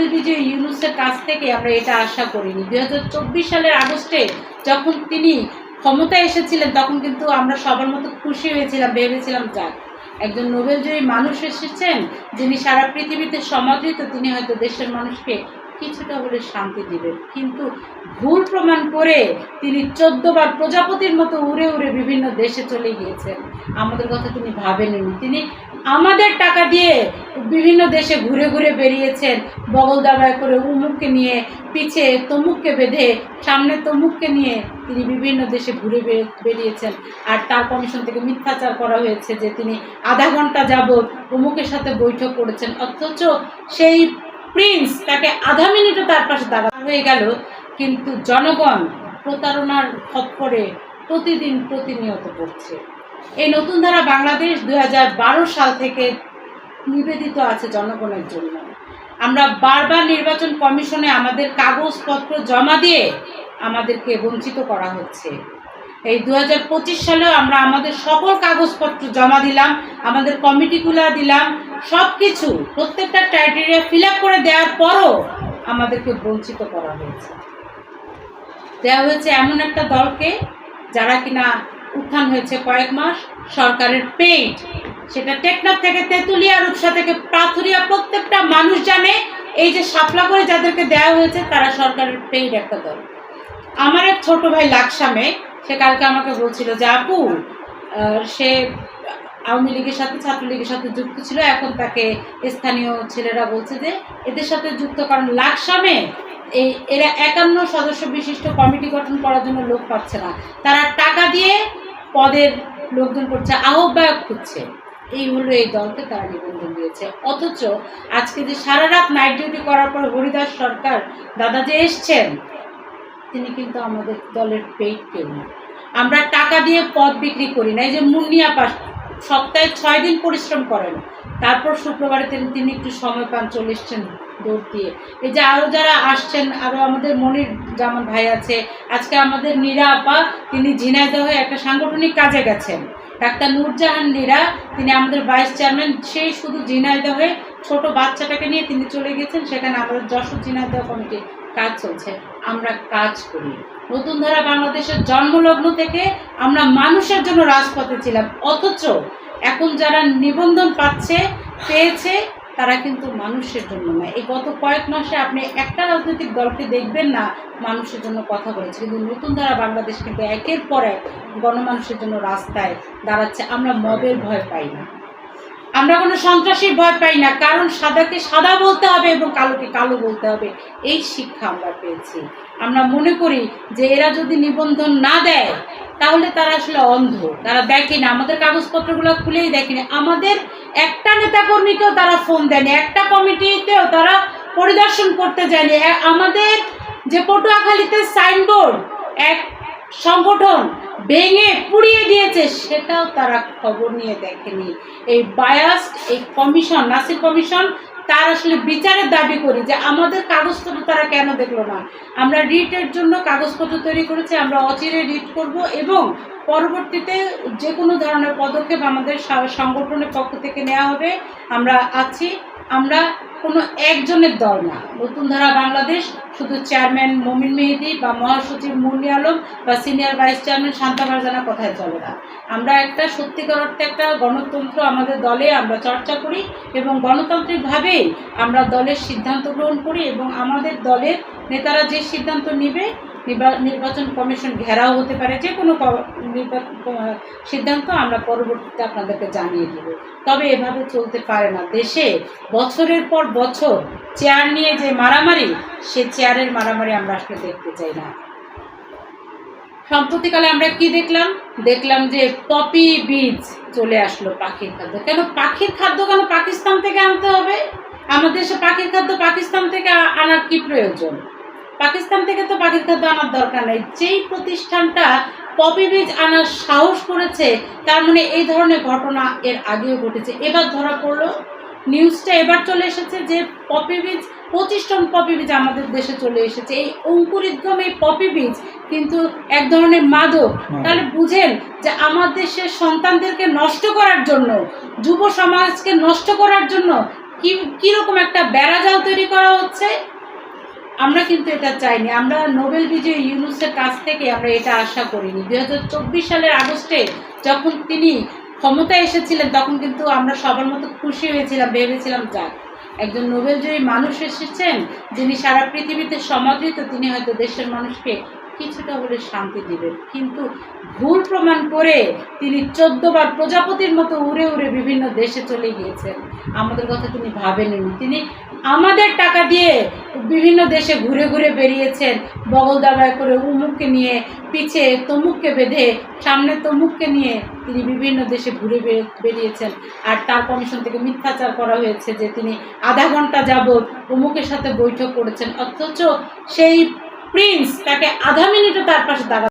Nobel বিজয়ী ইউনুসের কাছ থেকে আমরা এটা আশা করিনি। দুই হাজার চব্বিশ সালের আগস্টে যখন তিনি ক্ষমতায় এসেছিলেন, তখন কিন্তু আমরা সবার মতো খুশি হয়েছিলাম, ভেবেছিলাম, যাক, একজন নোবেলজয়ী মানুষ এসেছেন, যিনি সারা পৃথিবীতে সমাদৃত, তিনি হয়তো দেশের মানুষকে কিছুটা হলে শান্তি দিবেন। কিন্তু ভুল প্রমাণ করে তিনি চোদ্দবার প্রজাপতির মতো উড়ে উড়ে বিভিন্ন দেশে চলে গিয়েছেন। আমাদের কথা তিনি ভাবেননি। তিনি আমাদের টাকা দিয়ে বিভিন্ন দেশে ঘুরে ঘুরে বেরিয়েছেন। বগল দাবায় করে উমুককে নিয়ে পিছে তমুককে বেঁধে, সামনে তমুককে নিয়ে তিনি বিভিন্ন দেশে ঘুরে বেরিয়েছেন। আর তার কমিশন থেকে মিথ্যাচার করা হয়েছে যে তিনি আধা ঘণ্টা যাবৎ অমুকের সাথে বৈঠক করেছেন। অথচ সেই প্রিন্স তাকে আধা মিনিটও তার পাশে দাঁড়া হয়ে গেল, কিন্তু জনগণ প্রতারণার খপ্পরে প্রতিদিন প্রতিনিয়ত পড়ছে। এই নতুন ধারা বাংলাদেশ দু হাজার বারো সাল থেকে নিবেদিত আছে জনগণের জন্য। আমরা বারবার নির্বাচন কমিশনে আমাদের কাগজপত্র জমা দিয়ে আমাদেরকে বঞ্চিত করা হচ্ছে। এই দু হাজার পঁচিশ সালেও আমরা আমাদের সকল কাগজপত্র জমা দিলাম, আমাদের কমিটিগুলো দিলাম সব কিছু প্রত্যেকটা ক্রাইটেরিয়া ফিল করে দেওয়ার পরও আমাদেরকে বঞ্চিত করা হয়েছে। দেওয়া হয়েছে এমন একটা দলকে যারা কিনা উত্থান হয়েছে কয়েক মাস, সরকারের পেইড সেটা টেকনাফ থেকে তেঁতুলিয়া, রূপসা থেকে পাথুরিয়া, প্রত্যেকটা মানুষ জানে এই যে সাপলা করে যাদেরকে দেওয়া হয়েছে, তারা সরকারের পেইড একটা দল। আমার এক ছোট ভাই লাকসামে সে কালকে আমাকে বলছিল যে, আপু সে আওয়ামী লীগের সাথে, ছাত্রলীগের সাথে যুক্ত ছিল। এখন তাকে স্থানীয় ছেলেরা বলছে যে, এদের সাথে যুক্ত কারণ লাকসামে এই, এরা একান্ন সদস্য বিশিষ্ট কমিটি গঠন করার জন্য লোক পাচ্ছে না। তারা টাকা দিয়ে পদের লোকজন করছে, আহ্বায়ক খুঁজছে এই হলো এই দলকে তারা নিবন্ধন দিয়েছে। অথচ আজকে যে সারা রাত নাইট ডিউটি করার পর হরিদাস সরকার, দাদা যে এসছেন তিনি কিন্তু আমাদের দলের পেইড কেউ আমরা টাকা দিয়ে পদ বিক্রি করি না, এই যে মুন্নিয়া পাস, সপ্তাহে ছয় দিন পরিশ্রম করেন। তারপর শুক্রবারে তিনি তিনি একটু সময় পান, চলে এসছেন দৌড় দিয়ে। এই যে আরও যারা আসছেন আরও আমাদের মনির জামান ভাই আছে, আজকে আমাদের নীরা আপা, তিনি ঝিনাইদহে একটা সাংগঠনিক কাজে গেছেন। ডাক্তার নূরজাহান নীরা, তিনি আমাদের ভাইস চেয়ারম্যান সেই শুধু ঝিনাইদহে ছোট বাচ্চাটাকে নিয়ে তিনি চলে গেছেন, সেখানে আমাদের যশোর ঝিনাইদহ কমিটির কাজ চলছে, আমরা কাজ করি। নতুন ধারা বাংলাদেশের জন্মলগ্ন থেকে আমরা মানুষের জন্য রাজপথে ছিলাম। অথচ এখন যারা নিবন্ধন পাচ্ছে, পেয়েছে, তারা কিন্তু মানুষের জন্য নয়। এই গত কয়েক মাসে আপনি একটা রাজনৈতিক দলকে দেখবেন না, মানুষের জন্য কথা বলেছে। কিন্তু নতুন ধারা বাংলাদেশ কিন্তু একের পর এক গণমানুষের জন্য রাস্তায় দাঁড়াচ্ছে। আমরা মবের ভয় পাই না। আমরা কোনো সন্ত্রাসীর ভয় পাই না, কারণ সাদাকে সাদা বলতে হবে এবং কালোকে কালো বলতে হবে। এই শিক্ষা আমরা পেয়েছি। আমরা মনে করি যে এরা যদি নিবন্ধন না দেয়, তাহলে তারা আসলে অন্ধ। তারা দেখে না। আমাদের কাগজপত্রগুলো খুলেই দেখে না। আমাদের একটা নেতাকর্মীকেও তারা ফোন দেয়নি একটা কমিটিতেও তারা পরিদর্শন করতে যায়নি আমাদের যে পটুয়াখালীতে সাইনবোর্ড, এক সংগঠন ভেঙে পুড়িয়ে দিয়েছে, সেটাও তারা খবর নিয়ে দেখেনি। এই বায়াস এই কমিশন নাসির কমিশন তার আসলে বিচারের দাবি করি যে আমাদের কাগজপত্র তারা কেন দেখল না। আমরা রিটের জন্য কাগজপত্র তৈরি করেছি, আমরা অচিরে রিট করব এবং পরবর্তীতে যে কোনো ধরনের পদক্ষেপ আমাদের সংগঠনের পক্ষ থেকে নেওয়া হবে। আমরা আছি। আমরা কোনো একজনের দল না। নতুন ধারা বাংলাদেশ, শুধু চেয়ারম্যান মমিন মেহেদি বা মহাসচিব মুন্নি আলম বা সিনিয়র ভাইস চেয়ারম্যান শান্তা কথায় চলে না। আমরা একটা সত্যিকার অর্থে একটা গণতন্ত্র আমাদের দলে আমরা চর্চা করি এবং গণতান্ত্রিকভাবেই আমরা দলের সিদ্ধান্ত গ্রহণ করি এবং আমাদের দলের নেতারা যে সিদ্ধান্ত নেবে নির্বাচন কমিশন ঘেরাও হতে পারে, যে কোনো সিদ্ধান্ত আমরা পরবর্তীতে আপনাদেরকে জানিয়ে দেব। তবে এভাবে চলতে পারে না। দেশে বছরের পর বছর চেয়ার নিয়ে যে মারামারি, সে চেয়ারের মারামারি আমরা আসলে দেখতে চাই না। সম্প্রতিকালে আমরা কি দেখলাম? দেখলাম যে পপি বীজ চলে আসলো পাখির খাদ্য। কেন পাখির খাদ্য কেন পাকিস্তান থেকে আনতে হবে? আমাদের দেশে পাখির খাদ্য পাকিস্তান থেকে আনার কি প্রয়োজন? পাকিস্তান থেকে তো পাখির খাদ্য আনার দরকার নেই। যেই প্রতিষ্ঠানটা পপি বীজ আনার সাহস করেছে তার মানে এই ধরনের ঘটনা এর আগেও ঘটেছে। এবার ধরা পড়ল নিউজটা এবার চলে এসেছে যে পপি বীজ পঁচিশ টন পপি বীজ আমাদের দেশে চলে এসেছে। এই অঙ্কুরিদ্গম এই পপি বীজ কিন্তু এক ধরনের মাদক। তাহলে বুঝেন যে আমার দেশের সন্তানদেরকে নষ্ট করার জন্য যুব সমাজকে নষ্ট করার জন্য কি কীরকম একটা বেড়াজাল তৈরি করা হচ্ছে? আমরা কিন্তু এটা চাইনি। আমরা নোবেল বিজয়ী ইউনুসের কাছ থেকে আমরা এটা আশা করিনি। দু হাজার চব্বিশ সালের আগস্টে যখন তিনি ক্ষমতায় এসেছিলেন, তখন কিন্তু আমরা সবার মতো খুশি হয়েছিলাম, ভেবেছিলাম, যাক, একজন নোবেলজয়ী মানুষ এসেছেন, যিনি সারা পৃথিবীতে সমাদৃত, তিনি হয়তো দেশের মানুষকে কিছুটা হলে শান্তি দিবেন। কিন্তু ভুল প্রমাণ করে তিনি চোদ্দবার প্রজাপতির মতো উড়ে উড়ে বিভিন্ন দেশে চলে গিয়েছেন। আমাদের কথা তিনি ভাবেননি। তিনি আমাদের টাকা দিয়ে বিভিন্ন দেশে ঘুরে ঘুরে বেরিয়েছেন। বগল দাবায় করে উমুককে নিয়ে পিছে তমুককে বেঁধে, সামনে তমুককে নিয়ে তিনি বিভিন্ন দেশে ঘুরে বেরিয়েছেন। আর তার কমিশন থেকে মিথ্যাচার করা হয়েছে যে তিনি আধা ঘণ্টা যাবৎ উমুকের সাথে বৈঠক করেছেন। অথচ সেই প্রিন্স তাকে আধা মিনিটও তার পাশে দাঁড়া